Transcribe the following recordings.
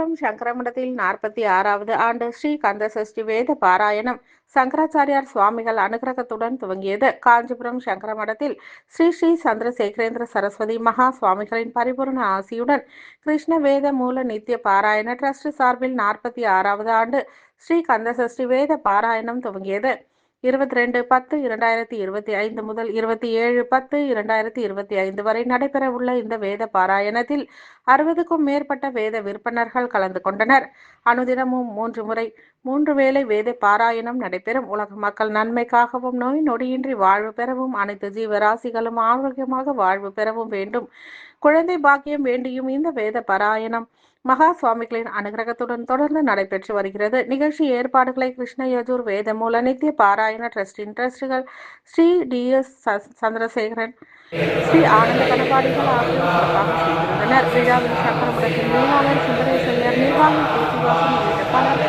காஞ்சிபுரம் சங்கரமடத்தில் நாற்பத்தி ஆறாவது ஆண்டு ஸ்ரீ கந்த சஷ்டி வேத பாராயணம் சங்கராச்சாரியார் சுவாமிகள் அனுகிரகத்துடன் துவங்கியது. காஞ்சிபுரம் சங்கரமடத்தில் ஸ்ரீ ஸ்ரீ சந்திரசேகரேந்திர சரஸ்வதி மகா சுவாமிகளின் பரிபூர்ண ஆசியுடன் கிருஷ்ண வேத மூல நித்திய பாராயண ட்ரஸ்ட் சார்பில் நாற்பத்தி ஆறாவது ஆண்டு ஸ்ரீ கந்த சஷ்டி வேத பாராயணம் துவங்கியது. இருபத்தி ரெண்டு பத்து இரண்டாயிரத்தி இருபத்தி ஐந்து முதல் இருபத்தி ஏழு பத்து இரண்டாயிரத்தி இருபத்தி ஐந்து வரை நடைபெறவுள்ள இந்த வேத பாராயணத்தில் அறுபதுக்கும் மேற்பட்ட வேத விற்பனர்கள் கலந்து கொண்டனர். அனுதினமும் மூன்று முறை மூன்று வேளை வேத பாராயணம் நடைபெறும். உலக மக்கள் நன்மைக்காகவும் நோய் நொடியின்றி வாழ்வு பெறவும் அனைத்து ஜீவராசிகளும் ஆரோக்கியமாக வாழ்வு பெறவும் வேண்டும். குழந்தை பாக்கியம் வேண்டியும் இந்த வேத பாராயணம் மகா சுவாமிகளின் அனுகிரகத்துடன் தொடர்ந்து நடைபெற்று வருகிறது. நிகழ்ச்சி ஏற்பாடுகளை கிருஷ்ணயஜூர் வேதமூல நித்திய பாராயண டிரஸ்டின் ட்ரஸ்டுகள் ஸ்ரீ டி எஸ் சந்திரசேகரன் ஸ்ரீ ஆனந்த கணபாடிகள் ஆகியோர் சிறப்பாக செய்திருந்தனர். விழாவில் சக்கரமுடத்தின் மேலாளர் சுந்தரேசையர் நிர்வாகி கேசிவாசன் உள்ளிட்ட பலர்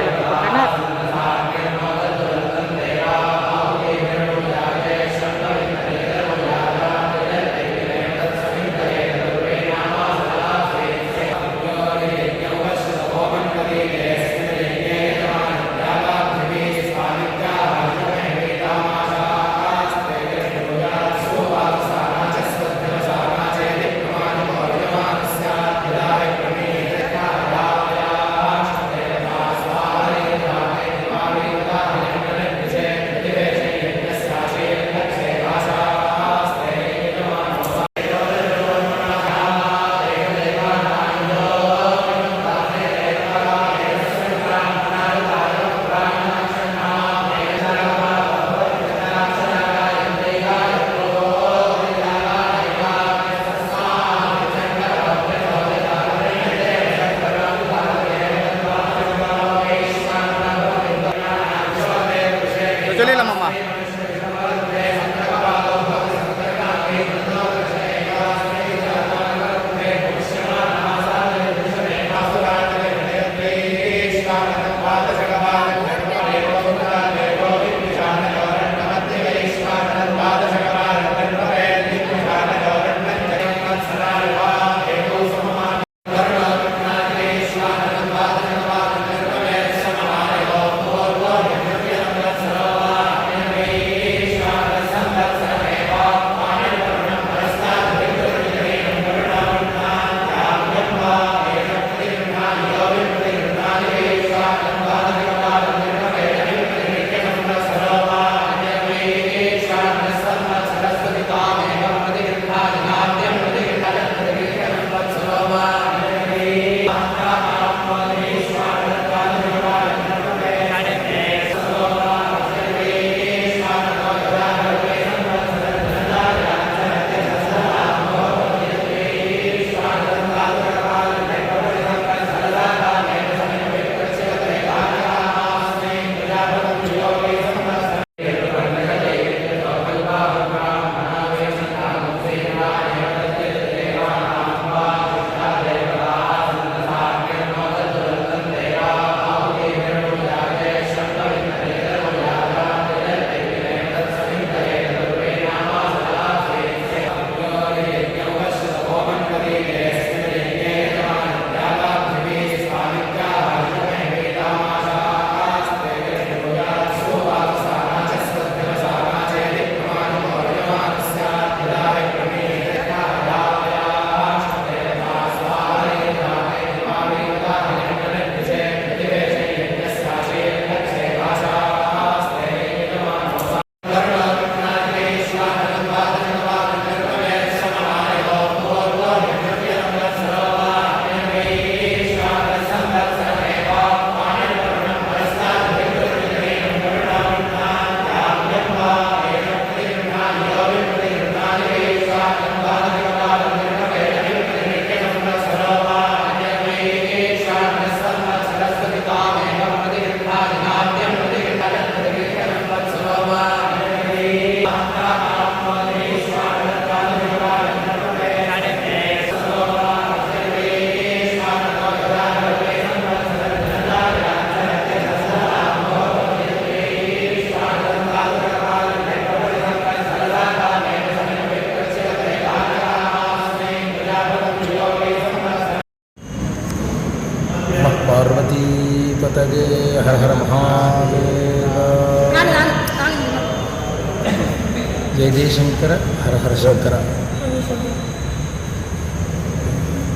ஜெய ஜெயசங்கர ஹர சங்கர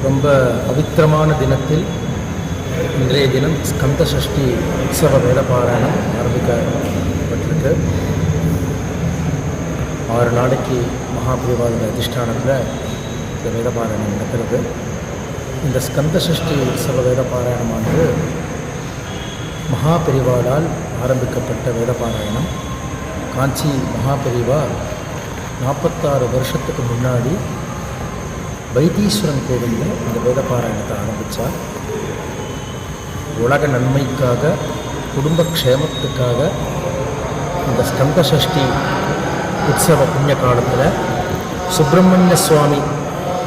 ரொம்ப பவித்திரமான தினத்தில் இன்றைய தினம் ஸ்கந்த சஷ்டி உற்சவ வேத பாராயணம் ஆரம்பிக்கப்பட்டிருக்கு. ஆறு நாளைக்கு மகாபிரிவாத அதிஷ்டானத்தில் இந்த வேத பாராயணம் நடக்கிறது. இந்த ஸ்கந்த சஷ்டி உற்சவ வேத பாராயணமானது மகாபெரிவாளால் ஆரம்பிக்கப்பட்ட வேத பாராயணம். காஞ்சி மகாபெரிவா நாற்பத்தாறு வருஷத்துக்கு முன்னாடி வைத்தீஸ்வரன் கோவிலில் இந்த வேத பாராயணத்தை ஆரம்பித்தார். உலக நன்மைக்காக குடும்ப க்ஷேமத்துக்காக இந்த ஸ்கந்த சஷ்டி உற்சவ புண்ணிய காலத்தில் சுப்பிரமணிய சுவாமி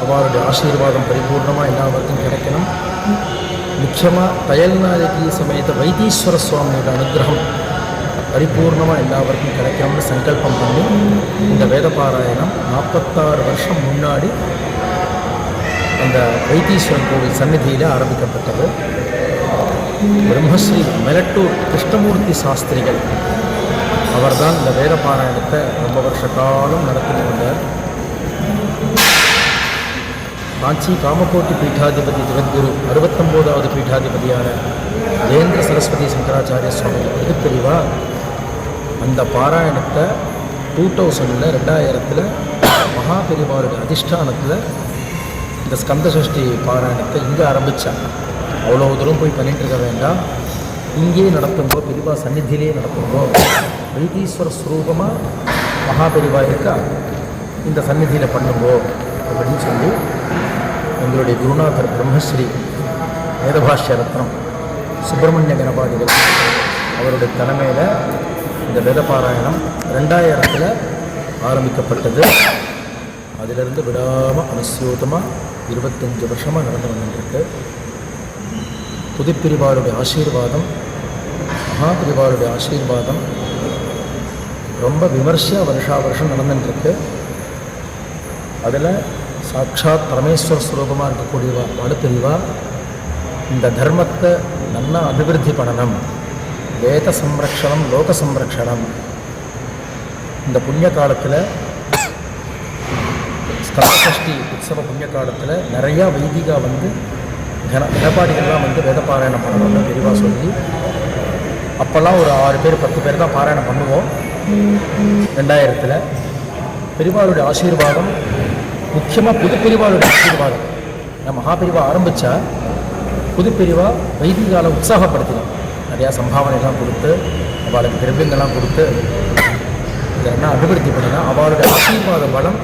அவருடைய ஆசீர்வாதம் பரிபூர்ணமாக எல்லாருக்கும் கிடைக்கணும். முக்கியமாக தயல்நாயகி சமயத்தை வைத்தீஸ்வர சுவாமியோட அனுகிரகம் பரிபூர்ணமாக எல்லாருக்கும் கிடைக்காம சங்கல்பம் பண்ணி இந்த வேத பாராயணம் நாற்பத்தாறு வருஷம் முன்னாடி அந்த வைத்தீஸ்வரன் கோவில் சந்நிதியில் ஆரம்பிக்கப்பட்டது. பிரம்மஸ்ரீ மெலட்டூர் கிருஷ்ணமூர்த்தி சாஸ்திரிகள் அவர்தான் இந்த வேத பாராயணத்தை ரொம்ப வருஷ காலம் நடத்திட்டு வந்தார். காஞ்சி காமக்கோட்டி பீட்டாதிபதி ஜெகத்குரு அறுபத்தொம்போதாவது பீட்டாதிபதியான ஜெயேந்திர சரஸ்வதி சங்கராச்சாரிய சுவாமி திருப்பிரிவா அந்த பாராயணத்தை டூ தௌசண்டில் ரெண்டாயிரத்தில் மகாபெரிவாருடைய அதிஷ்டானத்தில் இந்த ஸ்கந்த சஷ்டி பாராயணத்தை இங்கே ஆரம்பித்தாங்க அவ்வளோ தூரம் போய் பண்ணிட்டு இருக்க வேண்டாம். இங்கேயே நடத்துங்கோ பெரிவா சந்நிதியிலேயே நடத்துங்கோ. வைத்தீஸ்வர ஸ்வரூபமாக மகாபெரிவா இருக்கா? இந்த சந்நிதியில் பண்ணுங்கோ அப்படின்னு சொல்லி எங்களுடைய குருநாதர் பிரம்மஸ்ரீ வேதபாஷ்ய ரத்னம் சுப்பிரமணிய கணபாதிகள் அவருடைய தலைமையில் இந்த வேத பாராயணம் ரெண்டாயிரத்தில் ஆரம்பிக்கப்பட்டது. அதிலிருந்து விடாமல் அனுசியோதமாக இருபத்தஞ்சு வருஷமாக நடந்து வந்துருக்கு புதுப்பிரிவாருடைய ஆசீர்வாதம் மகாபிரிவாருடைய ஆசீர்வாதம் ரொம்ப விமர்சையாக வருஷா வருஷம் நடந்துட்டுருக்கு. அதில் சாட்சாத் பரமேஸ்வர ஸ்வரூபமாக இருக்கக்கூடியவா வலுப்பிரிவா இந்த தர்மத்தை நல்லா அபிவிருத்தி பண்ணணும். வேத சம்ரக்ஷணம் லோக சம்ரக்ஷணம் இந்த புண்ணிய காலத்தில் ஸ்கந்தசஷ்டி உற்சவ புண்ணிய காலத்தில் நிறையா வைதிகா வந்து கன கனபாடிகள்லாம் வந்து வேத பாராயணம் பண்ணணும்னு தெளிவாக சொல்லி. அப்போல்லாம் ஒரு ஆறு பேர் பத்து பேர் தான் பாராயணம் பண்ணுவோம். ரெண்டாயிரத்தில் பெருமாளுடைய ஆசீர்வாதம் முக்கியமாக புதுப்பிரிவாளுடைய ஆசீர்வாதம். நான் மகாபிரிவா ஆரம்பித்தா புதுப்பெரிவா வைதிகால உற்சாகப்படுத்தினோம் நிறையா சம்பாவனைலாம் கொடுத்து அவளுக்கு திரவியங்கள்லாம் கொடுத்து இதெல்லாம் அபிவிருத்தி பண்ணினா அவளுடைய ஆசீர்வாத பலம்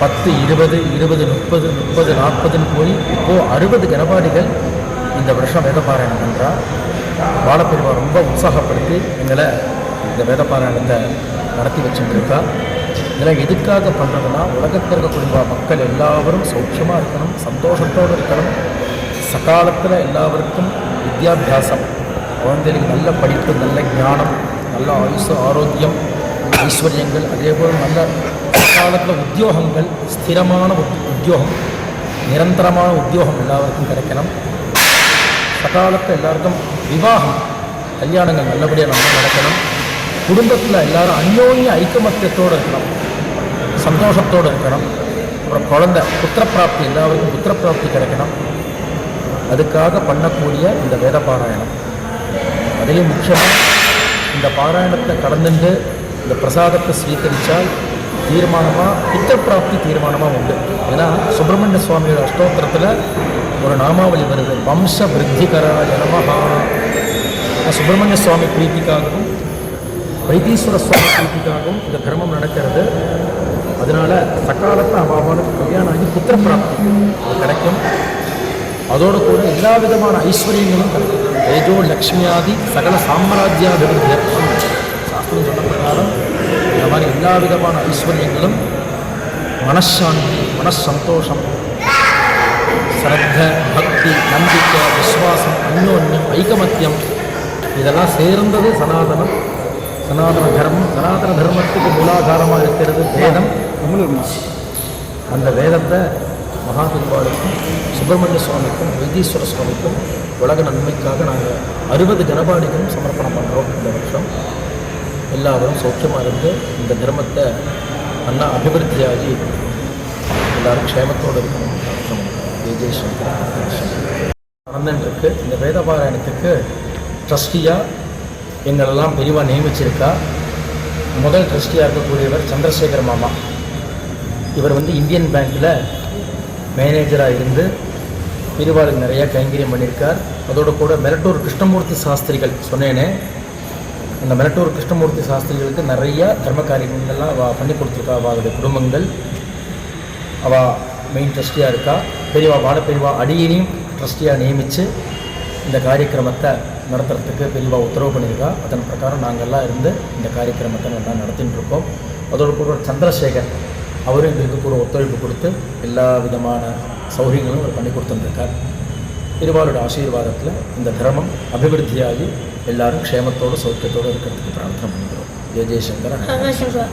பத்து இருபது இருபது முப்பது முப்பது நாற்பதுன்னு போய் இப்போது அறுபது கனபாடிகள் இந்த வருஷம் வேதபாராயணம் என்றால் பாலப்பிரிவா ரொம்ப உற்சாகப்படுத்தி எங்களை இந்த வேதபாராயணத்தை நடத்தி வச்சுட்டுருக்கா இதெல்லாம் எதுக்காக பண்ணுறதுன்னா உலகத்தில் இருக்கக்கூடிய மக்கள் எல்லாரும் சௌக்கியமாக இருக்கணும் சந்தோஷத்தோடு இருக்கணும். சகாலத்தில் எல்லாருக்கும் வித்யாபியாசம் குழந்தைகளுக்கு நல்ல படிப்பு நல்ல ஞானம் நல்ல ஆயுசு ஆரோக்கியம் ஐஸ்வர்யங்கள் அதேபோல் நல்ல காலத்தில் உத்தியோகங்கள் ஸ்திரமான உத்தியோகம் நிரந்தரமான உத்தியோகம் எல்லாருக்கும் கிடைக்கணும் சகாலத்தில் எல்லாருக்கும் விவாகம் கல்யாணங்கள் நல்லபடியாக நல்லா நடக்கணும் குடும்பத்தில் எல்லாரும் அந்யோன்ய ஐக்கமத்தியத்தோடு இருக்கணும் சந்தோஷத்தோடு இருக்கணும் அப்புறம் குழந்தை புத்திரப்பிராப்தி எல்லாருக்கும் புத்திரப்பிராப்தி கிடைக்கணும் அதுக்காக பண்ணக்கூடிய இந்த வேத பாராயணம். அதிலும் முக்கியமாக இந்த பாராயணத்தை கடந்துட்டு இந்த பிரசாதத்தை ஸ்வீகரித்தால் தீர்மானமாக பித்தப்பிராப்தி தீர்மானமாக உண்டு. ஏன்னா சுப்பிரமணிய சுவாமியோட அஷ்டோத்திரத்தில் ஒரு நாமாவளி வருது. வம்ச விருத்திகராய நமஹா சுப்பிரமணிய சுவாமி பிரீத்திக்காகவும் வைத்தீஸ்வர சுவாமி பிரீத்திக்காகவும் இந்த கிரமம் நடக்கிறது. அதனால் சக்காலத்தை அவாவாளுக்கு கல்யாணம் ஆகி புத்திரப்பிராப்தி அது கிடைக்கும். அதோடு கூட எல்லா விதமான ஐஸ்வர்யங்களும் கிடைக்கும். தேஜோ லக்ஷ்மியாதி சகல சாம்ராஜ்யாபிவிருத்தியர்த்தம் சாஸ்திரம் சொன்ன பிரகாரம் இந்த மாதிரி எல்லா விதமான ஐஸ்வர்யங்களும் மனசாந்தி மனசந்தோஷம் ஸ்ரத்த பக்தி நம்பிக்கை விஸ்வாசம் அந்யோன்யம் ஐகமத்தியம் இதெல்லாம் சேர்ந்தது சனாதனம். சனாதன தர்மம் சனாதன தர்மத்துக்கு மூலாதாரமாக இருக்கிறது வேதம். அந்த வேதத்தை மகாபெருமாளுக்கும் சுப்பிரமணிய சுவாமிக்கும் வைத்தீஸ்வர சுவாமிக்கும் உலக நன்மைக்காக நாங்கள் அறுபது கனபாடிகளும் சமர்ப்பணம் பண்ணுறோம் இந்த வருஷம். எல்லாரும் சௌக்கியமாக இருந்து இந்த தர்மத்தை நல்லா அபிவிருத்தியாகி எல்லாரும் க்ஷேமத்தோடு இருக்கணும். ஜெய் ஜெய் சங்கர் இந்த வேத பாராயணத்துக்கு ட்ரஸ்டியாக எங்களெல்லாம் பெரிவா நியமிச்சிருக்கா. முதல் ட்ரஸ்டியாக இருக்கக்கூடியவர் சந்திரசேகர் மாமா. இவர் வந்து இந்தியன் பேங்க்கில் மேனேஜராக இருந்து பெரிவாளுக்கு நிறையா கைங்கரியம் பண்ணியிருக்கார். அதோடு கூட மிரட்டூர் கிருஷ்ணமூர்த்தி சாஸ்திரிகள் சொன்னேனே அந்த மெரட்டூர் கிருஷ்ணமூர்த்தி சாஸ்திரிகளுக்கு நிறையா தர்ம காரியங்கள்லாம் அவள் பண்ணி கொடுத்துருக்கா. அவளுடைய குடும்பங்கள் அவள் மெயின் ட்ரஸ்டியாக இருக்கா. பெரியவா பால பெரியவா அடியினையும் ட்ரஸ்டியாக நியமித்து இந்த காரியக்கிரமத்தை நடத்துறதுக்கு பெரியவா உத்தரவு பண்ணியிருக்கா. அதன் பிரகாரம் நாங்கள்லாம் இருந்து இந்த காரியக்கிரமத்தை நல்லா நடத்தின்னு இருக்கோம். அதோடு கூட சந்திரசேகர் அவரும் எங்களுக்கு கூட ஒத்துழைப்பு கொடுத்து எல்லா விதமான சௌகரியங்களும் அவர் பண்ணி கொடுத்துருக்கார் பெருமாளோட ஆசீர்வாதத்தில் இந்த தர்மம் அபிவிருத்தியாகி எல்லாரும் க்ஷேமத்தோடு சௌக்கியத்தோடு இருக்கிறதுக்கு பிரார்த்தனை பண்ணுறோம் ஜெய ஜெயசங்கர் சார்.